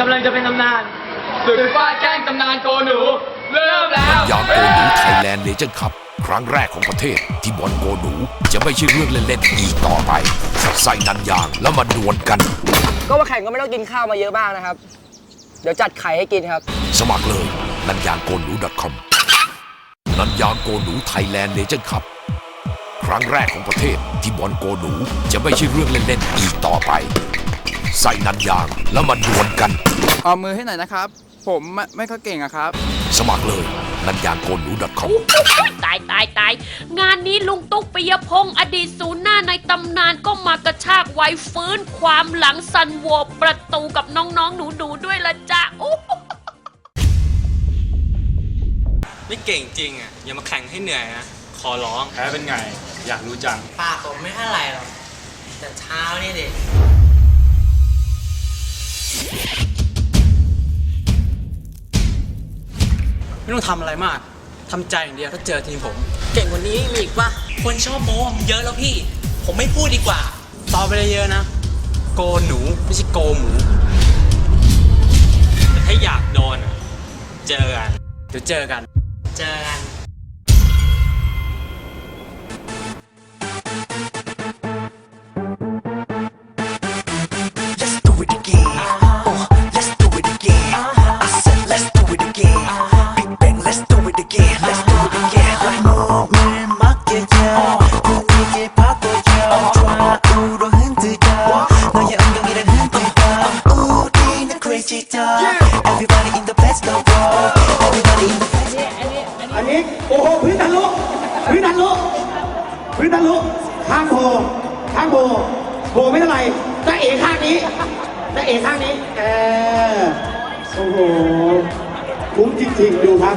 กำลังจะเป็นตำนานสุดฟ้าแจ้งตำนานโกหนู เริ่มแล้วยางโกหนูไทยแลนด์เลเจนด์คัพครั้งแรกของประเทศที่บอลโกหนูจะไม่ใช่เรื่องเล่นๆอีกต่อไป ใส่นันยางแล้วมาดวลกัน ก็มาแข่งก็ไม่ต้องกินข้าวมาเยอะมากนะครับ เดี๋ยวจัดไข่ให้กินครับ สมัครเลยนันยางโกหนู .com นันยางโกหนูไทยแลนด์เลเจนด์คัพครั้งแรกของประเทศที่บอลโกหนูจะไม่ใช่เรื่องเล่นๆอีกต่อไป ใส่นันยางแล้วมาดวลกัน เอามือให้หน่อยนะครับ ผมไม่ไม่ค่อยเก่งอะครับ สมัครเลยนันยางโกหนู .com ตายตายตายงานนี้ลุงตุ๊กปิยพงศ์อดีตศูนย์หน้าในตำนานก็มากระชากไว้ฟื้นความหลังสันโหวประตูกับน้องๆ หนูๆด้วยละจ้ะโอ้โหไม่เก่งจริงอะอย่ามาแข่งให้เหนื่อยนะขอร้องแพ้เป็นไง อยากรู้จัง ปากผมไม่เท่าไหร่หรอกแต่เช้านี่ดิ ไม่ต้องทำอะไรมาก ทำใจอย่างเดียวถ้าเจอทีมผม เก่งกว่านี้มีอีกปะคนชอบโม้มันเยอะแล้วพี่ ผมไม่พูดดีกว่า ต่อไปได้เยอะนะ โกหนูไม่ใช่โกหมู แต่ถ้าอยากโดนอะเจอกัน เดี๋ยวเจอกัน เจอกัน crazy dog. Everybody in the place go go. Everybody in the place. อันนี้โอ้โหพื้นทะลุพื้นทะลุพื้นทะลุข้างโผล่ข้างโผล่โผล่ไม่เท่าไหร่ตาเอกข้างนี้ตาเอกข้างนี้เออโอ้โหคุ้มจริงๆดูครับ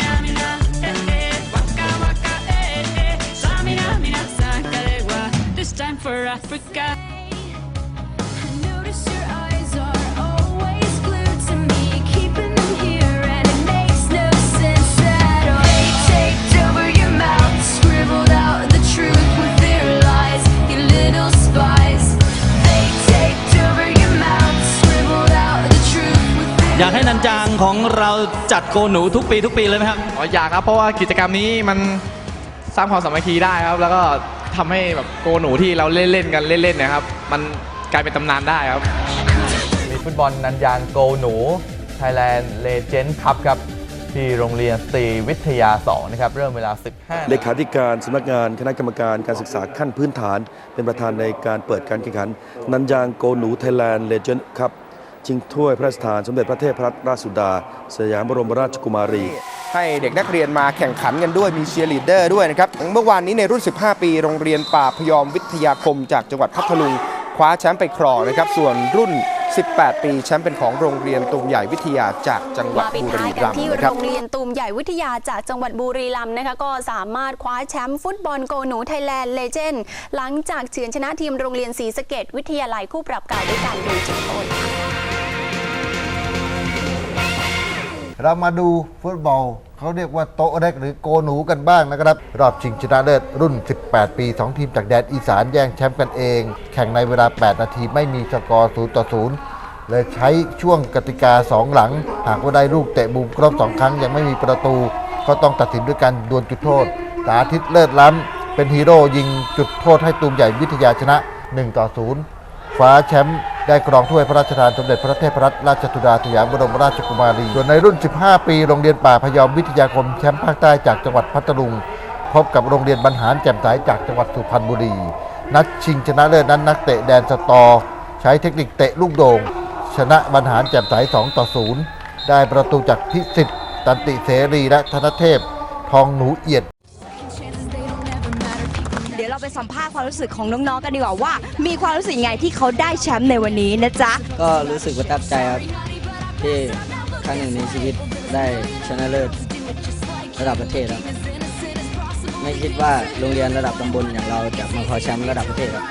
little spies. They taped over your mouth, scribbled out the truth with their อยากให้นันจางของเราจัดโกหนูทุกปีทุกปีเลยไหมครับ อ๋ออยากครับเพราะว่ากิจกรรมนี้มันสร้างความสามัคคีได้ครับ แล้วก็ ทำให้แบบโกหนูที่เราเล่นเล่นๆกันเล่นๆเนะครับ มันกลายเป็นตำนานได้ครับ มีฟุตบอลนันยางโกหนู Thailand Legend Cup ครับ ที่โรงเรียนสตรีวิทยา 2 นะครับ เริ่มเวลา 15เลขาธิการสำนักงานคณะกรรมการการศึกษาขั้นพื้นฐาน เป็นประธานในการเปิดการแข่งขัน นันยางโกหนูไทยแลนด์เลเจนด์ครับชิงถ้วยพระราชทานสมเด็จพระเทพรัตนราชสุดา สยามบรมราชกุมารี ให้เด็กนักเรียนมาแข่งขันกันด้วยมีเชียร์ลีดเดอร์ด้วยนะครับเมื่อวานนี้ในรุ่น 15 ปี โรงเรียนป่าพยอมวิทยาคม จากจังหวัดพัทลุงคว้าแชมป์ไปครองนะครับส่วนรุ่น 18 ปีแชมป์เป็นของโรงเรียนตุมใหญ่วิทยาจากจังหวัดบุรีรัมย์นะครับโรงเรียนตูมใหญ่วิทยาจากจังหวัดบุรีรัมย์นะคะก็สามารถคว้าแชมป์ฟุตบอลโกหนูไทยแลนด์เลเจนด์หลังจากเฉือนชนะทีมโรงเรียนศรีสะเกดวิทยาลัยคู่ปรับเก่าด้วยการโดยจุดโทษ เรามาดูฟุตบอลเขาเรียกว่าโต๊ะเล็กหรือโกหนูกันบ้างนะครับ รอบชิงชนะเลิศรุ่น 18 ปี 2 ทีมจากแดนอีสานแย่งแชมป์กันเอง แข่งในเวลา 8 นาทีไม่มีสกอร์0ต่อ0เลยใช้ช่วงกติกา 2 หลัง หากว่าได้ลูกเตะมุมครบ 2 ครั้งยังไม่มีประตู ก็ต้องตัดสินด้วยการดวลจุดโทษ สาธิตเลิศล้ำเป็นฮีโร่ยิงจุดโทษให้ตูมใหญ่วิทยาชนะ 1 ต่อ0คว้าแชมป์ ได้กรองถ้วยพระราชทานสมเด็จพระเทพรัตนราชสุดาสยามบรมราชกุมารี ส่วนในรุ่น 15 ปี โรงเรียนป่าพยอมวิทยาคมแชมป์ภาคใต้จากจังหวัดพัทลุง พบกับโรงเรียนบรรหารแจ่มใสจากจังหวัดสุพรรณบุรี นัดชิงชนะเลิศนั้นนักเตะแดนสตอ ใช้เทคนิคเตะลูกโด่ง ชนะบรรหารแจ่มใส2ต่อ0ได้ประตูจากพิสิทธิ์ตันติเสรีและธนเทพ ทองหนูเอียด ไปสัมภาษณ์ความรู้สึกของน้องๆกันดีกว่าว่า มีความรู้สึกยังไงที่เขาได้แชมป์ในวันนี้นะจ๊ะ ก็รู้สึกประทับใจครับ ที่ครั้งหนึ่งในชีวิตได้ชนะเลิศระดับประเทศครับ ไม่คิดว่าโรงเรียนระดับตำบลอย่างเราจะมาคว้าแชมป์ระดับประเทศครับ